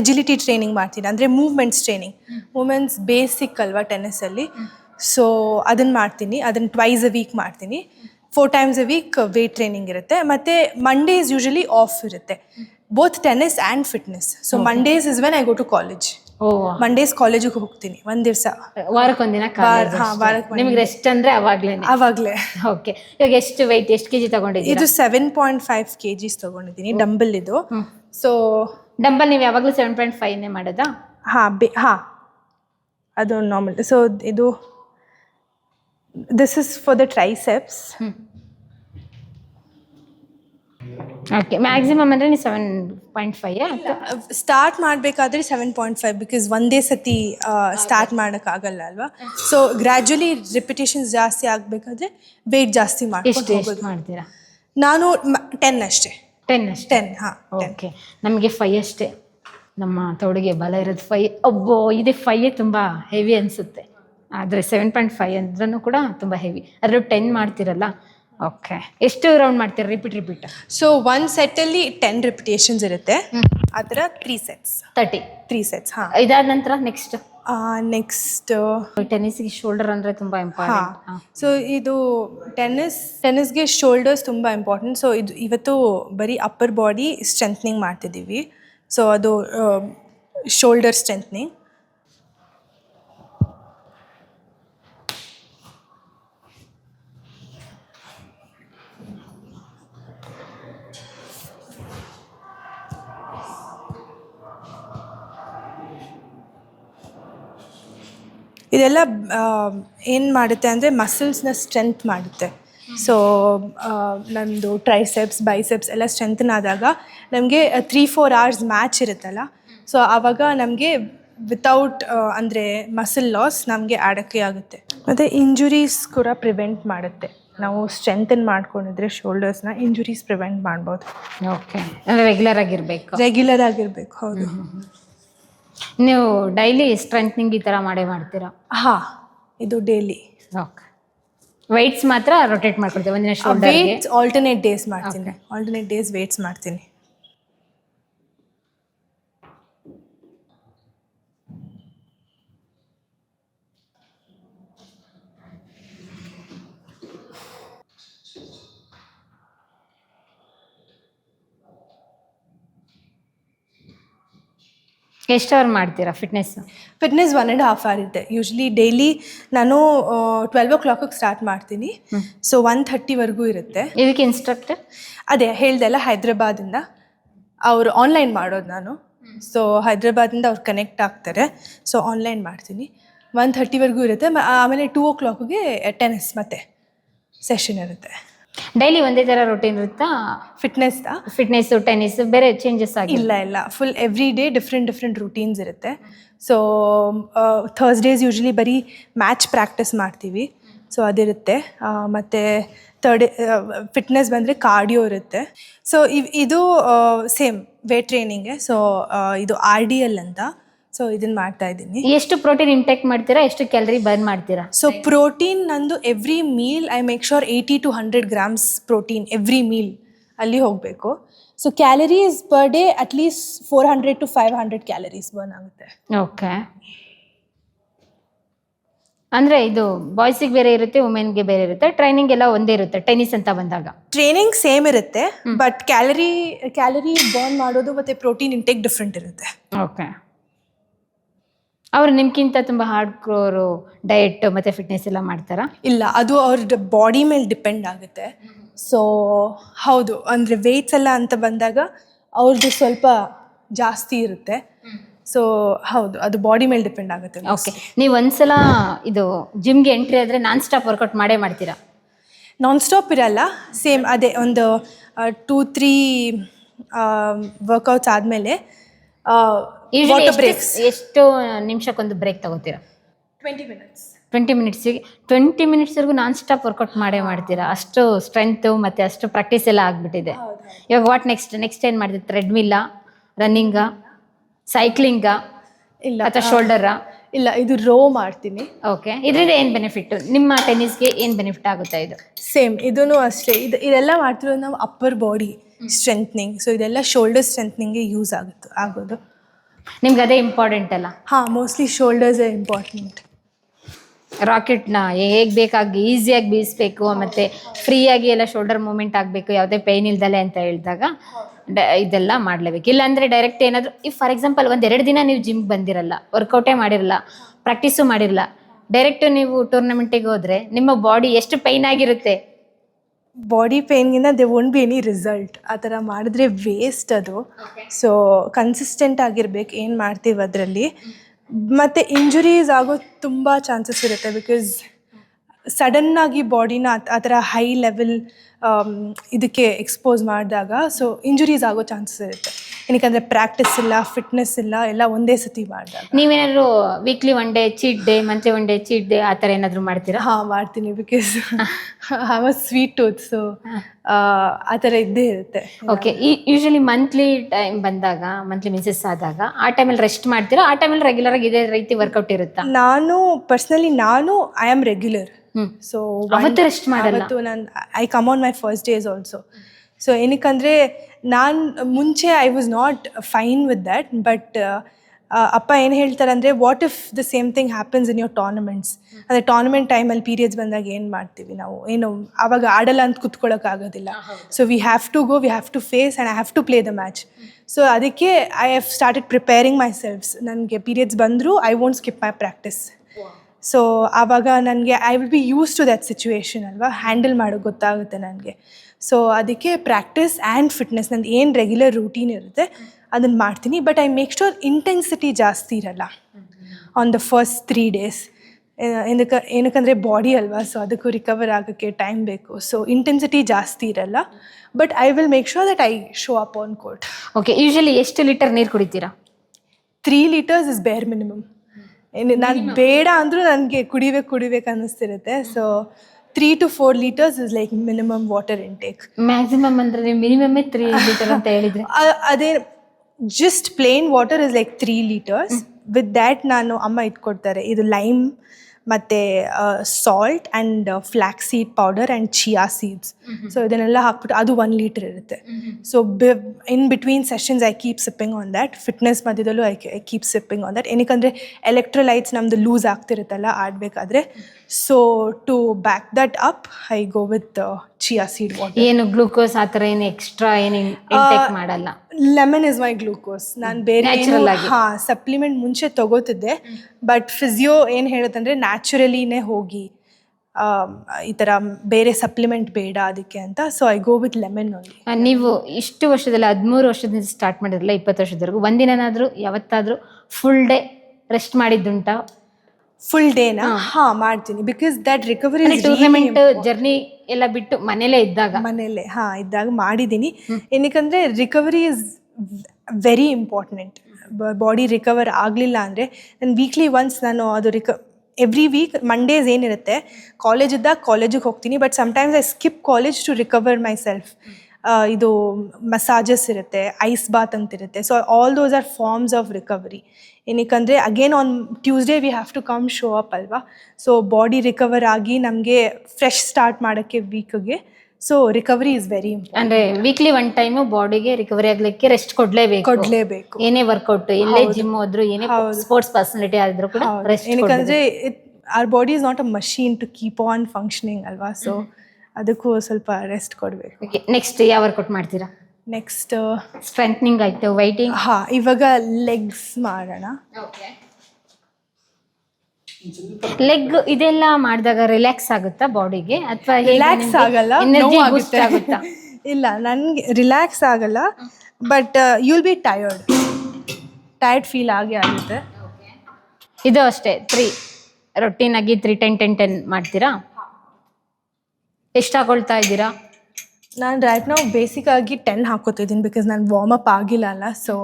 ಅಜಿಲಿಟಿ ಟ್ರೈನಿಂಗ್ ಮಾಡ್ತೀನಿ. ಅಂದರೆ ಮೂವ್ಮೆಂಟ್ಸ್ ಟ್ರೈನಿಂಗ್ ಮೂಮೆಂಟ್ಸ್ ಬೇಸಿಕ್ ಅಲ್ವಾ ಟೆನ್ನಿಸಲ್ಲಿ ಸೊ ಅದನ್ನು ಮಾಡ್ತೀನಿ. ಅದನ್ನು ಟ್ವೈಸ್ ಅ ವೀಕ್ ಮಾಡ್ತೀನಿ. Four times a week weight training ಇರುತ್ತೆ. ಮತ್ತು ಮಂಡೇಸ್ ಯೂಶಲಿ ಆಫ್ ಇರುತ್ತೆ. Both tennis and fitness so Mondays is when I go to college Mondays ಕಾಲೇಜಿಗೆ ಹೋಗ್ತೀನಿ. ಒಂದ್ ದಿವಸ. ವಾರಕ್ಕೊಂದಿನ. ನಿಮ್ಗೆ ರೆಸ್ಟ್ ಅಂದ್ರೆ ಅವಾಗ್ಲೇ. ಅವಾಗ್ಲೇ. ಓಕೆ ಇವಾಗ ಎಷ್ಟು ವೆಯ್ಟ್ ಎಷ್ಟು ಕೆಜಿ ತಗೊಂಡಿದ್ದೀನಿ ಇದು ಸೆವೆನ್ ಪಾಯಿಂಟ್ ಫೈವ್ ಕೆಜಿಸ್ ತಗೊಂಡಿದ್ದೀನಿ. ತೊಗೊಂಡಿದ್ದೀನಿ ಡಂಬಲ್ ಇದು. ಸೊ ಡಂಬಲ್ ನೀವು ಯಾವಾಗಲೂ ಸೆವೆನ್ ಪಾಯಿಂಟ್ ಫೈವ್ನೇ ಮಾಡೋದಾ? ಹಾ ಬೆ ಹಾಂ. ಅದು ನಾರ್ಮಲ್ ಸೊ ಇದು this for for the Hmm. Okay maximum ಅಂದರೆ ನೀವು ಸೆವೆನ್ ಪಾಯಿಂಟ್ ಫೈವ್ ಸ್ಟಾರ್ಟ್ ಮಾಡಬೇಕಾದ್ರೆ ಸೆವೆನ್ ಪಾಯಿಂಟ್ ಫೈವ್ ಬಿಕಾಸ್ ಒಂದೇ ಸತಿ ಸ್ಟಾರ್ಟ್ ಮಾಡೋಕ್ಕಾಗಲ್ಲ ಅಲ್ವಾ? ಸೊ ಗ್ರ್ಯಾಜುಲಿ ರಿಪಿಟೇಷನ್ಸ್ ಜಾಸ್ತಿ ಆಗಬೇಕಾದ್ರೆ ವೆಯ್ಟ್ ಜಾಸ್ತಿ ಮಾಡ್ಕೊಂಡು ಮಾಡ್ತೀರಾ? ನಾನು ಟೆನ್ ಅಷ್ಟೇ. ಟೆನ್ ಅಷ್ಟೇ? ಟೆನ್ ಹಾಂ ಓಕೆ ನಮಗೆ ಫೈವ್ ಅಷ್ಟೇ. ನಮ್ಮ ತೊಡುಗೆ ಬಲ ಇರೋದು ಫೈ ಅಬ್ಬೋ ಇದೆ ಫೈಯೇ ತುಂಬ ಹೆವಿ ಅನಿಸುತ್ತೆ. ಆದರೆ ಸೆವೆನ್ ಪಾಯಿಂಟ್ ಫೈವ್ ಅಂದ್ರೂ ಕೂಡ ತುಂಬ ಹೆವಿ ಅದರಲ್ಲೂ ಟೆನ್ ಮಾಡ್ತೀರಲ್ಲ? ಓಕೆ ಎಷ್ಟು ರೌಂಡ್ ಮಾಡ್ತೀರಾ? ರಿಪೀಟ್ ರಿಪೀಟ್ ಸೊ ಒನ್ ಸೆಟ್ಟಲ್ಲಿ ಟೆನ್ ರಿಪಿಟೇಷನ್ಸ್ ಇರುತ್ತೆ. ಅದರ ಥರ three sets thirty three sets ಹಾಂ. ಇದಾದ ನಂತರ ನೆಕ್ಸ್ಟ್ ನೆಕ್ಸ್ಟ್ ಟೆನ್ನಿಸ್ಗೆ ಶೋಲ್ಡರ್ ಅಂದರೆ ತುಂಬ ಇಂಪಾರ್ಟೆಂಟ್ ಸೊ ಇದು ಟೆನ್ನಿಸ್ ಟೆನ್ನಿಸ್ಗೆ ಶೋಲ್ಡರ್ಸ್ ತುಂಬ ಇಂಪಾರ್ಟೆಂಟ್ ಸೊ ಇದು ಇವತ್ತು ಬರೀ ಅಪ್ಪರ್ ಬಾಡಿ ಸ್ಟ್ರೆಂತ್ನಿಂಗ್ ಮಾಡ್ತಿದ್ದೀವಿ. ಸೊ ಅದು ಶೋಲ್ಡರ್ ಸ್ಟ್ರೆಂತ್ನಿಂಗ್ ಇದೆಲ್ಲ ಏನು ಮಾಡುತ್ತೆ ಅಂದರೆ ಮಸಲ್ಸ್ನ ಸ್ಟ್ರೆಂತ್ ಮಾಡುತ್ತೆ. ಸೊ ನಮ್ಮದು ಟ್ರೈಸೆಪ್ಸ್ ಬೈಸೆಪ್ಸ್ ಎಲ್ಲ ಸ್ಟ್ರೆಂಥನ್ ಆದಾಗ ನಮಗೆ ತ್ರೀ ಫೋರ್ ಅವರ್ಸ್ ಮ್ಯಾಚ್ ಇರುತ್ತಲ್ಲ. ಸೊ ಆವಾಗ ನಮಗೆ ವಿತೌಟ್ ಅಂದರೆ ಮಸಲ್ ಲಾಸ್ ನಮಗೆ ಆಡೋಕ್ಕೆ ಆಗುತ್ತೆ. ಮತ್ತು ಇಂಜುರೀಸ್ ಕೂಡ ಪ್ರಿವೆಂಟ್ ಮಾಡುತ್ತೆ. ನಾವು ಸ್ಟ್ರೆಂಥನ್ ಮಾಡ್ಕೊಂಡಿದ್ರೆ ಶೋಲ್ಡರ್ಸ್ನ ಇಂಜುರೀಸ್ ಪ್ರಿವೆಂಟ್ ಮಾಡ್ಬೋದು. ಓಕೆ ರೆಗ್ಯುಲರ್ ಆಗಿರಬೇಕು. ರೆಗ್ಯುಲರ್ ಆಗಿರಬೇಕು ಹೌದು. ನೀವು ಡೈಲಿ ಸ್ಟ್ರೆಂಥ್ನಿಂಗ್ ಈ ಥರ ಮಾಡೇ ಮಾಡ್ತೀರಾ? ಹಾ ಇದು ಡೈಲಿ ಓಕೆ ವೆಯ್ಟ್ಸ್ ಮಾತ್ರ ರೊಟೇಟ್ ಮಾಡ್ಕೊಡ್ತೀವಿ ಒಂದಿನ ಶೋಲ್ಡರ್ಗೆ ವೇಟ್ಸ್ ಆಲ್ಟರ್ನೇಟ್ ಡೇಸ್ ಮಾಡ್ತೀನಿ. ಆಲ್ಟರ್ನೇಟ್ ಡೇಸ್ ವೇಟ್ಸ್ ಮಾಡ್ತೀನಿ. ಎಷ್ಟು ಅವರ್ ಮಾಡ್ತೀರಾ fitness fitness one and half hour ಇದೆ ಯೂಶ್ವಲಿ ಡೈಲಿ ನಾನು ಟ್ವೆಲ್ವ್ ಓ ಕ್ಲಾಕಿಗೆ ಸ್ಟಾರ್ಟ್ ಮಾಡ್ತೀನಿ. ಸೊ ಒನ್ ಥರ್ಟಿವರೆಗೂ ಇರುತ್ತೆ. ಇದಕ್ಕೆ ಇನ್ಸ್ಟ್ರಕ್ಟರ್ ಅದೇ ಹೇಳ್ದೆಲ್ಲ ಹೈದ್ರಾಬಾದಿಂದ ಅವರು ಆನ್ಲೈನ್ ಮಾಡೋದು ನಾನು. ಸೊ ಹೈದ್ರಾಬಾದಿಂದ ಅವ್ರು ಕನೆಕ್ಟ್ ಆಗ್ತಾರೆ. ಸೊ ಆನ್ಲೈನ್ ಮಾಡ್ತೀನಿ. ಒನ್ ಥರ್ಟಿವರೆಗೂ ಇರುತ್ತೆ. ಆಮೇಲೆ ಟೂ ಓ ಕ್ಲಾಕ್ಗೆ ಟೆನ್ನಿಸ್ ಮತ್ತೆ ಸೆಷನ್ ಇರುತ್ತೆ. ಡೈಲಿ ಒಂದೇ ತರ ರೊಟೀನ್ ಇರುತ್ತಾ? ಫಿಟ್ನೆಸ್ ಫಿಟ್ನೆಸ್ ಟೆನ್ನಿಸ್ ಬೇರೆ ಚೇಂಜಸ್ ಆಗಿ? ಇಲ್ಲ ಇಲ್ಲ. Full every day different different routines ಇರುತ್ತೆ. ಸೊ ಥರ್ಸ್ಡೇಸ್ ಯೂಶ್ವಲಿ ಬರೀ ಮ್ಯಾಚ್ ಪ್ರಾಕ್ಟೀಸ್ ಮಾಡ್ತೀವಿ. ಸೊ ಅದಿರುತ್ತೆ. ಮತ್ತೆ ಥರ್ಡ್ ಫಿಟ್ನೆಸ್ ಬಂದರೆ ಕಾರ್ಡಿಯೋ ಇರುತ್ತೆ. ಸೊ ಇವ್ ಇದು ಸೇಮ್ ವೇಟ್ ಟ್ರೈನಿಂಗೆ ಸೊ ಇದು ಆರ್ ಡಿ ಎಲ್ ಅಂತ. ಸೊ ಇದನ್ನ ಮಾಡ್ತಾ ಇದ್ದೀನಿ. ಎಷ್ಟು ಪ್ರೋಟೀನ್ ಇಂಟೇಕ್ ಮಾಡ್ತೀರಾ ಎಷ್ಟು ಕ್ಯಾಲರಿ ಬರ್ನ್ ಮಾಡ್ತೀರಾ? ಸೊ ಪ್ರೋಟೀನ್ ನಂದು every meal I make sure eighty to hundred grams protein every meal ಅಲ್ಲಿ ಹೋಗಬೇಕು. So calories per day at least four hundred to five hundred calories burn ಆಗುತ್ತೆ. Okay ಅಂದ್ರೆ ಇದು ಬಾಯ್ಸಿಗೆ ಬೇರೆ ಇರುತ್ತೆ ವುಮೆನ್ಗೆ ಬೇರೆ ಇರುತ್ತೆ ಟ್ರೈನಿಂಗ್ ಎಲ್ಲ ಒಂದೇ ಇರುತ್ತೆ ಟೆನಿಸ್ ಅಂತ ಬಂದಾಗ. ಟ್ರೈನಿಂಗ್ ಸೇಮ್ ಇರುತ್ತೆ ಬಟ್ ಕ್ಯಾಲರಿ ಕ್ಯಾಲರಿ ಬರ್ನ್ ಮಾಡೋದು ಮತ್ತೆ ಪ್ರೋಟೀನ್ ಇಂಟೇಕ್ ಡಿಫ್ರೆಂಟ್ ಇರುತ್ತೆ. ಓಕೆ ಅವರು ನಿಮ್ಗಿಂತ ತುಂಬ ಹಾರ್ಡ್ ಕ್ರೋರು ಡಯಟ್ ಮತ್ತು ಫಿಟ್ನೆಸ್ ಎಲ್ಲ ಮಾಡ್ತಾರಾ? ಇಲ್ಲ ಅದು ಅವ್ರ ಬಾಡಿ ಮೇಲೆ ಡಿಪೆಂಡ್ ಆಗುತ್ತೆ. ಸೊ ಹೌದು ಅಂದರೆ ವೆಯ್ಟ್ಸ್ ಎಲ್ಲ ಅಂತ ಬಂದಾಗ ಅವ್ರದ್ದು ಸ್ವಲ್ಪ ಜಾಸ್ತಿ ಇರುತ್ತೆ. ಸೊ ಹೌದು ಅದು ಬಾಡಿ ಮೇಲೆ ಡಿಪೆಂಡ್ ಆಗುತ್ತೆ. ಓಕೆ ನೀವು ಒಂದ್ಸಲ ಇದು ಜಿಮ್ಗೆ ಎಂಟ್ರಿ ಆದರೆ ನಾನ್ ಸ್ಟಾಪ್ ವರ್ಕೌಟ್ ಮಾಡೇ ಮಾಡ್ತೀರಾ? ನಾನ್ ಸ್ಟಾಪ್ ಇರಲ್ಲ ಸೇಮ್ ಅದೇ ಒಂದು ಟೂ ತ್ರೀ ವರ್ಕೌಟ್ಸ್ ಆದಮೇಲೆ ಬ್ರೇಕ್ಸ್ ಎಷ್ಟು ನಿಮಿಷಕ್ಕೊಂದು ಬ್ರೇಕ್ ತಗೋತೀರಾ? ಟ್ವೆಂಟಿ ಮಿನಿಟ್ಸ್ ಟ್ವೆಂಟಿ ಮಿನಿಟ್ಸಿಗೆ ಟ್ವೆಂಟಿ ಮಿನಿಟ್ಸ್ವರೆಗೂ ನಾನ್ ಸ್ಟಾಪ್ ವರ್ಕೌಟ್ ಮಾಡೇ ಮಾಡ್ತೀರಾ? ಅಷ್ಟು ಸ್ಟ್ರೆಂತು ಮತ್ತು ಅಷ್ಟು ಪ್ರಾಕ್ಟೀಸ್ ಎಲ್ಲ ಆಗಿಬಿಟ್ಟಿದೆ. ಇವಾಗ ವಾಟ್ ನೆಕ್ಸ್ಟ್ ನೆಕ್ಸ್ಟ್ ಏನು ಮಾಡ್ತೀವಿ ಥ್ರೆಡ್ಮಿಲ್ಲ ರನ್ನಿಂಗಾ ಸೈಕ್ಲಿಂಗಾ ಇಲ್ಲ ಅಥವಾ ಶೋಲ್ಡರಾ ಇಲ್ಲ ಇದು ರೋ ಮಾಡ್ತೀನಿ. ಓಕೆ ಇದರಿಂದ ಏನು ಬೆನಿಫಿಟ್ ನಿಮ್ಮ ಟೆನ್ನಿಸ್ಗೆ ಏನು ಬೆನಿಫಿಟ್ ಆಗುತ್ತೆ ಇದು? ಸೇಮ್ ಇದೂ ಅಷ್ಟೇ. ಇದು ಇದೆಲ್ಲ ಮಾಡ್ತಿರೋದು ನಾವು ಅಪ್ಪರ್ ಬಾಡಿ ಸ್ಟ್ರೆಂತ್ನಿಂಗ್ ಸೊ ಇದೆಲ್ಲ ಶೋಲ್ಡರ್ ಸ್ಟ್ರೆಂತ್ನಿಂಗ್ಗೆ ಯೂಸ್ ಆಗುತ್ತೆ ಆಗೋದು. ನಿಮ್ಗೆ ಅದೇ ಇಂಪಾರ್ಟೆಂಟ್ ಅಲ್ಲ? ಹಾ ಮೋಸ್ಟ್ಲಿ ಶೋಲ್ಡರ್ಸ್ ಇಂಪಾರ್ಟೆಂಟ್ ರಾಕೆಟ್ನ ಹೇಗೆ ಬೇಕಾಗಿ ಈಸಿಯಾಗಿ ಬೀಸಬೇಕು ಮತ್ತು ಫ್ರೀಯಾಗಿ ಎಲ್ಲ ಶೋಲ್ಡರ್ ಮೂಮೆಂಟ್ ಆಗಬೇಕು ಯಾವುದೇ ಪೈನ್ ಇಲ್ದಲೆ ಅಂತ ಹೇಳಿದಾಗ ಡ ಇದೆಲ್ಲ ಮಾಡಲೇಬೇಕು. ಇಲ್ಲಾಂದರೆ ಡೈರೆಕ್ಟ್ ಏನಾದರೂ ಇಫ್ ಫಾರ್ ಎಕ್ಸಾಂಪಲ್ ಒಂದು ಎರಡು ದಿನ ನೀವು ಜಿಮ್ಗೆ ಬಂದಿರಲ್ಲ ವರ್ಕೌಟೇ ಮಾಡಿರಲ್ಲ ಪ್ರಾಕ್ಟೀಸು ಮಾಡಿರಲ್ಲ ಡೈರೆಕ್ಟ್ ನೀವು ಟೂರ್ನಮೆಂಟಿಗೆ ಹೋದರೆ ನಿಮ್ಮ ಬಾಡಿ ಎಷ್ಟು ಪೈನ್ ಆಗಿರುತ್ತೆ? Body ಪೇನ್ಗಿಂತ they won't be any result ಆ ಥರ ಮಾಡಿದ್ರೆ ವೇಸ್ಟ್ ಅದು. ಸೊ ಕನ್ಸಿಸ್ಟೆಂಟ್ ಆಗಿರ್ಬೇಕು ಏನು ಮಾಡ್ತೀವಿ ಅದರಲ್ಲಿ. ಮತ್ತು ಇಂಜುರೀಸ್ ಆಗೋ ತುಂಬ ಚಾನ್ಸಸ್ ಇರುತ್ತೆ ಬಿಕಾಸ್ ಸಡನ್ನಾಗಿ ಬಾಡಿನ ಆ ಥರ ಹೈ ಲೆವೆಲ್ ಇದಕ್ಕೆ ಎಕ್ಸ್ಪೋಸ್ ಮಾಡಿದಾಗ ಸೊ ಇಂಜುರೀಸ್ ಆಗೋ ಚಾನ್ಸಸ್ ಇರುತ್ತೆ. ಏನಕ್ಕೆ ಪ್ರಾಕ್ಟೀಸ್ ಇಲ್ಲ ಫಿಟ್ನೆಸ್ ಇಲ್ಲ ಎಲ್ಲ ಒಂದೇ ಸತಿ ಮಾಡಿದಾಗ. ನೀವೇನಾದ್ರು weekly one day cheat day monthly one day cheat day ಆ ಥರ ಏನಾದರೂ ಮಾಡ್ತೀರಾ? ಹಾಂ ಮಾಡ್ತೀನಿ because have a sweet tooth so ಆ ಥರ ಇದ್ದೇ ಇರುತ್ತೆ. ಓಕೆ ಈ ಯೂಶಲಿ ಮಂತ್ಲಿ ಟೈಮ್ ಬಂದಾಗ ಮಂತ್ಲಿ ಮಿಸಸ್ ಆದಾಗ ಆ ಟೈಮಲ್ಲಿ ರೆಸ್ಟ್ ಮಾಡ್ತೀರಾ? ಆ ಟೈಮಲ್ಲಿ ರೆಗ್ಯುಲರ್ ಆಗಿ ಇದೇ ರೀತಿ ವರ್ಕೌಟ್ ಇರುತ್ತಾ? ನಾನು ಪರ್ಸ್ನಲಿ ನಾನು ಐ ಆಮ್ ರೆಗ್ಯುಲರ್. ಸೊ ಅವತ್ತು ರೆಸ್ಟ್ ಮಾಡಲ್ಲ? ನಾನು I come on my first days also so ಏನಕ್ಕಂದರೆ ನಾನು ಮುಂಚೆ I was not fine with that but ಅಪ್ಪ ಏನು ಹೇಳ್ತಾರೆ ಅಂದರೆ what if the same thing happens in your tournaments ಅಂದರೆ ಟೋರ್ನಮೆಂಟ್ ಟೈಮಲ್ಲಿ ಪೀರಿಯಡ್ಸ್ ಬಂದಾಗ ಏನು ಮಾಡ್ತೀವಿ ನಾವು? ಏನು ಆವಾಗ ಆಡಲ್ಲ ಅಂತ ಕುತ್ಕೊಳ್ಳೋಕ್ಕಾಗೋದಿಲ್ಲ so we have to go we have to face and I have to play the match so ಅದಕ್ಕೆ I have started preparing my selfs ನನಗೆ ಪೀರಿಯಡ್ಸ್ ಬಂದರೂ I won't skip my practice so ಆವಾಗ ನನಗೆ I will be use to that situation ಅಲ್ವಾ? Handle ಮಾಡೋ ಗೊತ್ತಾಗುತ್ತೆ ನನಗೆ. So ಅದಕ್ಕೆ ಪ್ರಾಕ್ಟೀಸ್ ಆ್ಯಂಡ್ ಫಿಟ್ನೆಸ್ ನಂದು ಏನು ರೆಗ್ಯುಲರ್ ರೂಟೀನ್ ಇರುತ್ತೆ ಅದನ್ನು ಮಾಡ್ತೀನಿ. But I make sure intensity ಜಾಸ್ತಿ ಇರಲ್ಲ. On the first three days ಏನಕ್ಕೆ ಏನಕ್ಕಂದರೆ ಬಾಡಿ ಅಲ್ವಾ? ಸೊ ಅದಕ್ಕೂ ರಿಕವರ್ ಆಗೋಕ್ಕೆ ಟೈಮ್ ಬೇಕು. ಸೊ ಇಂಟೆನ್ಸಿಟಿ ಜಾಸ್ತಿ ಇರಲ್ಲ. But I will make sure that I show up on court okay usually ಎಷ್ಟು ಲೀಟರ್ ನೀರು ಕುಡಿತೀರಾ? Three litres is bare minimum ನಾನು ಬೇಡ ಅಂದರೂ ನನಗೆ ಕುಡಿಬೇಕು ಕುಡಿಬೇಕು ಅನ್ನಿಸ್ತಿರುತ್ತೆ. So three to four litres is like minimum water intake maximum ಅಂದ್ರೆ ನೀವು ಮಿನಿಮಮ್ ತ್ರೀ ಲೀಟರ್ ಅಂತ ಹೇಳಿದ್ರೆ? ಅದೇ just plain water is like three litres with that ನಾನು ಅಮ್ಮ ಇಟ್ಕೊಡ್ತಾರೆ. ಇದು ಲೈಮ್ ಮತ್ತು salt and flax seed powder and chia seeds so ಇದನ್ನೆಲ್ಲ ಹಾಕ್ಬಿಟ್ಟು ಅದು ಒನ್ ಲೀಟರ್ ಇರುತ್ತೆ. So in between sessions I keep sipping on that fitness ಮಧ್ಯದಲ್ಲೂ I I keep sipping on that ಏನಕ್ಕಂದರೆ electrolytes ನಮ್ಮದು ಲೂಸ್ ಆಗ್ತಿರುತ್ತಲ್ಲ ಆಡಬೇಕಾದ್ರೆ. So to back that up I go with chia seed water ಏನು glucose ಆ ಥರ ಏನು extra ಏನು intake ಮಾಡಲ್ಲ? Lemon is my glucose ನಾನು ಬೇರೆ. ಹಾಂ ಸಪ್ಲಿಮೆಂಟ್ ಮುಂಚೆ ತಗೋತಿದ್ದೆ ಬಟ್ ಫಿಸಿಯೋ ಏನು ಹೇಳುತ್ತಂದ್ರೆ ನ್ಯಾಚುರಲಿನೇ ಹೋಗಿ ಈ ಥರ ಬೇರೆ ಸಪ್ಲಿಮೆಂಟ್ ಬೇಡ ಅದಕ್ಕೆ ಅಂತ. So I go with lemon only ನೀವು ಇಷ್ಟು ವರ್ಷದಲ್ಲಿ ಹದಿಮೂರು ವರ್ಷದಿಂದ ಸ್ಟಾರ್ಟ್ ಮಾಡಿದ್ರಲ್ಲ ಇಪ್ಪತ್ತು ವರ್ಷದವರೆಗೂ ಒಂದಿನಾದ್ರೂ ಯಾವತ್ತಾದ್ರೂ ಫುಲ್ ಡೇ ರೆಸ್ಟ್ ಮಾಡಿದ್ದುಂಟಾ? ಫುಲ್ ಡೇನ ಹಾ. ಮಾಡ್ತೀನಿ. Because that recovery tournament journey ಎಲ್ಲ ಬಿಟ್ಟು ಮನೇಲೆ ಇದ್ದಾಗ. ಮನೇಲೆ ಹಾ ಇದ್ದಾಗ ಮಾಡಿದ್ದೀನಿ. ಏನಕ್ಕಂದ್ರೆ recovery is very important body recover ಆಗಲಿಲ್ಲ ಅಂದರೆ ನಾನು ವೀಕ್ಲಿ ಒನ್ಸ್ ನಾನು ಅದು ರಿಕ ಎವ್ರಿ ವೀಕ್ ಮಂಡೇಸ್ ಏನಿರುತ್ತೆ ಕಾಲೇಜ್ ಇದ್ದಾಗ ಕಾಲೇಜಿಗೆ ಹೋಗ್ತೀನಿ. But sometimes I skip college to recover my self ಇದು ಮಸಾಜಸ್ ಇರುತ್ತೆ ಐಸ್ ಬಾತ್ ಅಂತಿರುತ್ತೆ. So all those are forms of recovery ಏನಕ್ಕಂದರೆ again on Tuesday we have to come show up ಅಲ್ವಾ? So body recover ಆಗಿ ನಮಗೆ fresh start ಮಾಡೋಕ್ಕೆ ವೀಕ್ಗೆ so recovery is very important ಅಂದ್ರೆ weekly one time ಬಾಡಿಗೆ recovery ಆಗ್ಲಿಕ್ಕೆ rest ಕೊಡ್ಲೇಬೇಕು. ಕೊಡ್ಲೇಬೇಕು. ಏನೇ ವರ್ಕೌಟ್ ಎಲ್ಲೇ ಜಿಮ್ ಹೋದ್ರು ಏನೇ ಸ್ಪೋರ್ಟ್ಸ್ ಪರ್ಸನಾಲಿಟಿ ಆದ್ರೂ ಕೂಡ rest ಏನಕ್ಕಂದರೆ our body is not a machine to keep on functioning ಅಲ್ವಾ? ಸೊ ಅದಕ್ಕೂ ಸ್ವಲ್ಪ ರೆಸ್ಟ್ ಕೊಡಬೇಕು. ನೆಕ್ಸ್ಟ್ ಯಾವ ವರ್ಕೌಟ್ ಮಾಡ್ತೀರಾ? ನೆಕ್ಸ್ಟ್ ಸ್ಟ್ರೆಂತ್ನಿಂಗ್ ಆಯ್ತು ವೈಟಿಂಗ್ ಹಾ ಇವಾಗ ಲೆಗ್ಸ್ ಮಾಡೋಣ. ಲೆಗ್ ಇದೆಲ್ಲ ಮಾಡಿದಾಗ ರಿಲ್ಯಾಕ್ಸ್ ಆಗುತ್ತಾ ಬಾಡಿಗೆ ಅಥವಾ ರಿಲ್ಯಾಕ್ಸ್ ಆಗಲ್ಲ ಎನರ್ಜಿ ನೋವು ಬೂಸ್ಟ್ ಆಗುತ್ತೆ? ಆಗುತ್ತಾ ಇಲ್ಲ ನನಗೆ ರಿಲ್ಯಾಕ್ಸ್ ಆಗಲ್ಲ but you'll be tired tired feel ಆಗಿ ಆಗುತ್ತೆ. ಇದು ಅಷ್ಟೇ ತ್ರೀ ರೊಟೀನ್ ಆಗಿ ತ್ರೀ ಟೆನ್ ಟೆನ್ ಟೆನ್ ಮಾಡ್ತೀರಾ? ಎಷ್ಟು ಹಾಕೊಳ್ತಾ ಇದ್ದೀರಾ? ನಾನು ರೈಟ್ ನಾವು ಬೇಸಿಕ್ ಆಗಿ ಟೆನ್ ಹಾಕೋತಿದ್ದೀನಿ ಬಿಕಾಸ್ ನಾನು ವಾರ್ಮ್ ಅಪ್ ಆಗಿಲ್ಲ ಅಲ್ಲ ಸೊ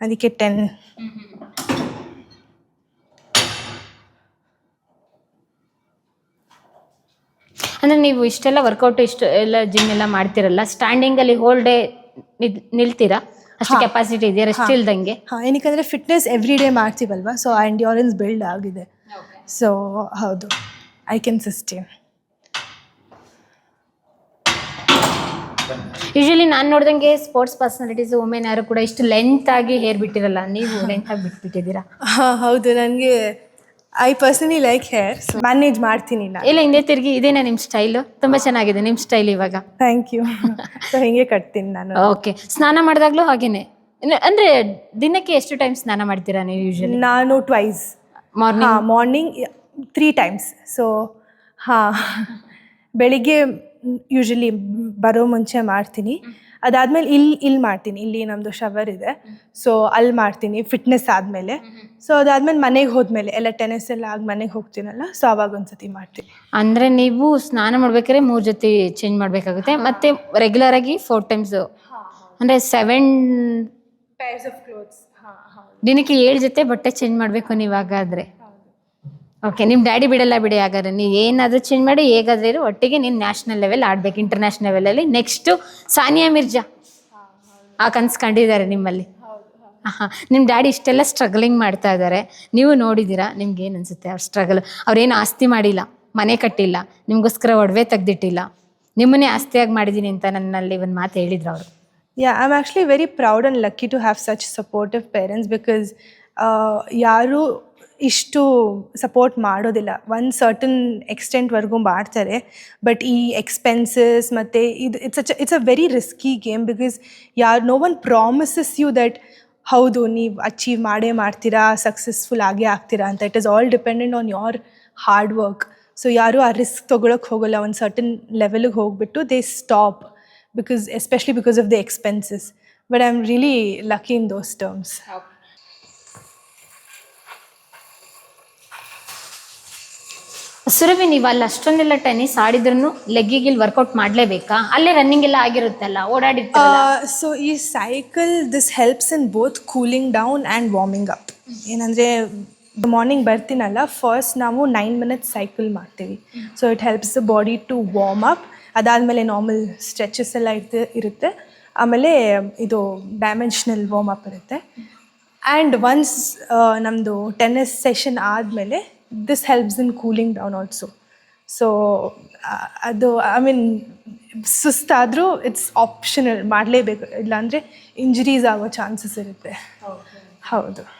ಅದಕ್ಕೆ ಟೆನ್ ಅಂದ್ರೆ ನೀವು ಇಷ್ಟೆಲ್ಲ ವರ್ಕೌಟ್ ಇಷ್ಟು ಎಲ್ಲ ಜಿಮ್ ಎಲ್ಲ ಮಾಡ್ತಿರಲ್ಲ ಸ್ಟ್ಯಾಂಡಿಂಗ್ ಅಲ್ಲಿ ಹೋಲ್ ಡೇ ನಿಲ್ತೀರಾ? ಅಷ್ಟು ಕೆಪಾಸಿಟಿ ಇದೆಯಾ? ರೆಸ್ಟ್ ಇಲ್ದಂಗೆ? ಹಾಂ ಏನಕ್ಕಂದರೆ ಫಿಟ್ನೆಸ್ ಎವ್ರಿ ಡೇ ಮಾಡ್ತೀವಲ್ವಾ ಸೊ ಆ ಎಂಡ್ಯೂರೆನ್ಸ್ ಬಿಲ್ಡ್ ಆಗಿದೆ ಸೊ ಹೌದು ಐ ಕ್ಯಾನ್ ಸಿಸ್ಟೇನ್ ಯೂಶಲಿ ನಾನು ನೋಡ್ದಂಗೆ ಸ್ಪೋರ್ಟ್ಸ್ ಪರ್ಸನಾಲಿಟೀಸ್ ವುಮೆನ್ ಯಾರು ಕೂಡ ಇಷ್ಟು ಲೆಂತ್ ಆಗಿ ಹೇರ್ ಬಿಟ್ಟಿರಲ್ಲ ನೀವು ಲೆಂತ್ ಆಗಿ ಬಿಟ್ಬಿಟ್ಟಿದ್ದೀರಾ? [LAUGHS] ಹೌದು ನನಗೆ I personally like here so manage ಮಾಡ್ತೀನಿ ನಾನು. ಇಲ್ಲ ಹಿಂದೆ ತಿರುಗಿ ಇದೇನಾ ನಿಮ್ಮ ಸ್ಟೈಲು ತುಂಬ ಚೆನ್ನಾಗಿದೆ ನಿಮ್ಮ ಸ್ಟೈಲ್ ಇವಾಗ. ಥ್ಯಾಂಕ್ ಯು ಸೊ ಹಿಂಗೆ ಕಟ್ತೀನಿ ನಾನು. ಓಕೆ ಸ್ನಾನ ಮಾಡಿದಾಗ್ಲೂ ಹಾಗೇನೆ? ಇನ್ನು- ಅಂದ್ರೆ ದಿನಕ್ಕೆ ಎಷ್ಟು ಟೈಮ್ ಸ್ನಾನ ಮಾಡ್ತೀರಾ ನೀವು ಯೂಶಲಿ ನಾನು twice morning morning three times so ಹಾಂ ಬೆಳಿಗ್ಗೆ ಯೂಶಲಿ ಬರೋ ಮುಂಚೆ ಮಾಡ್ತೀನಿ. ಅದಾದಮೇಲೆ ಇಲ್ಲಿ ಇಲ್ಲಿ ಮಾಡ್ತೀನಿ. ಇಲ್ಲಿ ನಮ್ಮದು ಶವರ್ ಇದೆ. ಸೊ ಅಲ್ಲಿ ಮಾಡ್ತೀನಿ ಫಿಟ್ನೆಸ್ ಆದಮೇಲೆ. ಸೊ ಅದಾದಮೇಲೆ ಮನೆಗೆ ಹೋದ್ಮೇಲೆ ಎಲ್ಲ ಟೆನಿಸ್ ಎಲ್ಲ ಆಗಿ ಮನೆಗೆ ಹೋಗ್ತೀನಲ್ಲ ಸೊ ಅವಾಗ ಒಂದ್ಸತಿ ಮಾಡ್ತೀನಿ. ಅಂದರೆ ನೀವು ಸ್ನಾನ ಮಾಡ್ಬೇಕಾದ್ರೆ ಮೂರು ಜೊತೆ ಚೇಂಜ್ ಮಾಡಬೇಕಾಗುತ್ತೆ. ಮತ್ತೆ ರೆಗ್ಯುಲರ್ ಆಗಿ ಫೋರ್ ಟೈಮ್ಸ್ ಅಂದರೆ ಸೆವೆನ್ ಪೇರ್ಸ್ ಆಫ್ ಕ್ಲೋತ್ಸ್ ದಿನಕ್ಕೆ ಏಳು ಜೊತೆ ಬಟ್ಟೆ ಚೇಂಜ್ ಮಾಡಬೇಕು ನೀವಾಗಾದರೆ. ಓಕೆ ನಿಮ್ಮ ಡ್ಯಾಡಿ ಬಿಡಲ್ಲ ಬಿಡಿ ಹಾಗಾದ್ರೆ. ನೀವು ಏನಾದರೂ ಚೇಂಜ್ ಮಾಡಿ, ಹೇಗಾದ್ರೆ ಒಟ್ಟಿಗೆ ನೀನು ನ್ಯಾಷನಲ್ ಲೆವೆಲ್ ಆಡ್ಬೇಕು ಇಂಟರ್ನ್ಯಾಷನಲ್ ಲೆವೆಲಲ್ಲಿ ನೆಕ್ಸ್ಟು ಸಾನಿಯಾ ಮಿರ್ಜಾ. ಆ ಕನ್ಸು ಕಂಡಿದ್ದಾರೆ ನಿಮ್ಮಲ್ಲಿ. ಹಾಂ ನಿಮ್ಮ ಡ್ಯಾಡಿ ಇಷ್ಟೆಲ್ಲ ಸ್ಟ್ರಗಲಿಂಗ್ ಮಾಡ್ತಾ ಇದ್ದಾರೆ. ನೀವು ನೋಡಿದ್ದೀರಾ ನಿಮ್ಗೆ ಏನು ಅನಿಸುತ್ತೆ ಅವ್ರ ಸ್ಟ್ರಗಲ್ ಅವ್ರೇನು ಆಸ್ತಿ ಮಾಡಿಲ್ಲ, ಮನೆ ಕಟ್ಟಿಲ್ಲ, ನಿಮಗೋಸ್ಕರ ಒಡವೆ ತೆಗ್ದಿಟ್ಟಿಲ್ಲ. ನಿಮ್ಮನ್ನೇ ಆಸ್ತಿಯಾಗಿ ಮಾಡಿದ್ದೀನಿ ಅಂತ ನನ್ನಲ್ಲಿ ಒಂದು ಮಾತು ಹೇಳಿದ್ರು ಅವರು. Yeah I am actually very proud and lucky to have such supportive parents because ಯಾರು ಇಷ್ಟು ಸಪೋರ್ಟ್ ಮಾಡೋದಿಲ್ಲ. ಒಂದು ಸರ್ಟನ್ ಎಕ್ಸ್ಟೆಂಟ್ವರೆಗೂ ಮಾಡ್ತಾರೆ. ಬಟ್ ಈ ಎಕ್ಸ್ಪೆನ್ಸಸ್ ಮತ್ತು ಇದು it's ಅಚ್ it's a very risky game because ಯಾರು no one promises you that ಹೌದು, ನೀವು ಅಚೀವ್ ಮಾಡೇ ಮಾಡ್ತೀರಾ ಸಕ್ಸಸ್ಫುಲ್ ಆಗೇ ಆಗ್ತೀರಾ ಅಂತ. It is all dependent on your hard work so ಯಾರು ಆ ರಿಸ್ಕ್ ತೊಗೊಳಕ್ಕೆ ಹೋಗೋಲ್ಲ. ಒಂದು ಸರ್ಟನ್ ಲೆವೆಲಿಗೆ ಹೋಗ್ಬಿಟ್ಟು they stop because especially because of the expenses but I am really lucky in those terms Surabhi, ನೀವು ಅಲ್ಲಿ ಅಷ್ಟೊಂದೆಲ್ಲ ಟೆನ್ನಿಸ್ ಆಡಿದ್ರು ಲೆಗ್ಗಿಗಿಲ್ ವರ್ಕೌಟ್ ಮಾಡಲೇಬೇಕಾ? ಅಲ್ಲೇ ರನ್ನಿಂಗ್ ಎಲ್ಲ ಆಗಿರುತ್ತಲ್ಲ, ಓಡಾಡಿರ್ತೀರಲ್ಲ. ಸೊ ಈ cycle this helps in both cooling down and warming up ಏನಂದರೆ morning ಬರ್ತೀನಲ್ಲ ಫಸ್ಟ್ ನಾವು ನೈನ್ ಮಿನಿಟ್ಸ್ ಸೈಕಲ್ ಮಾಡ್ತೀವಿ. So it helps the body to warm up ಅದಾದಮೇಲೆ ನಾರ್ಮಲ್ ಸ್ಟ್ರೆಚಸ್ ಎಲ್ಲ ಇರ್ತ, ಇರುತ್ತೆ. ಆಮೇಲೆ ಇದು ಡೈಮೆನ್ಷನಲ್ ವಾರ್ಮ್ ಅಪ್ ಇರುತ್ತೆ. ಆ್ಯಂಡ್ ಒನ್ಸ್ ನಮ್ಮದು ಟೆನ್ನಿಸ್ ಸೆಷನ್ ಆದಮೇಲೆ this helps in cooling down also. So ಅದು ಐ ಮೀನ್ ಸುಸ್ತಾದರೂ ಇಟ್ಸ್ ಆಪ್ಷನಲ್ ಮಾಡಲೇಬೇಕು. ಇಲ್ಲಾಂದರೆ ಇಂಜರೀಸ್ ಆಗೋ ಚಾನ್ಸಸ್ ಇರುತ್ತೆ. ಹೌದು.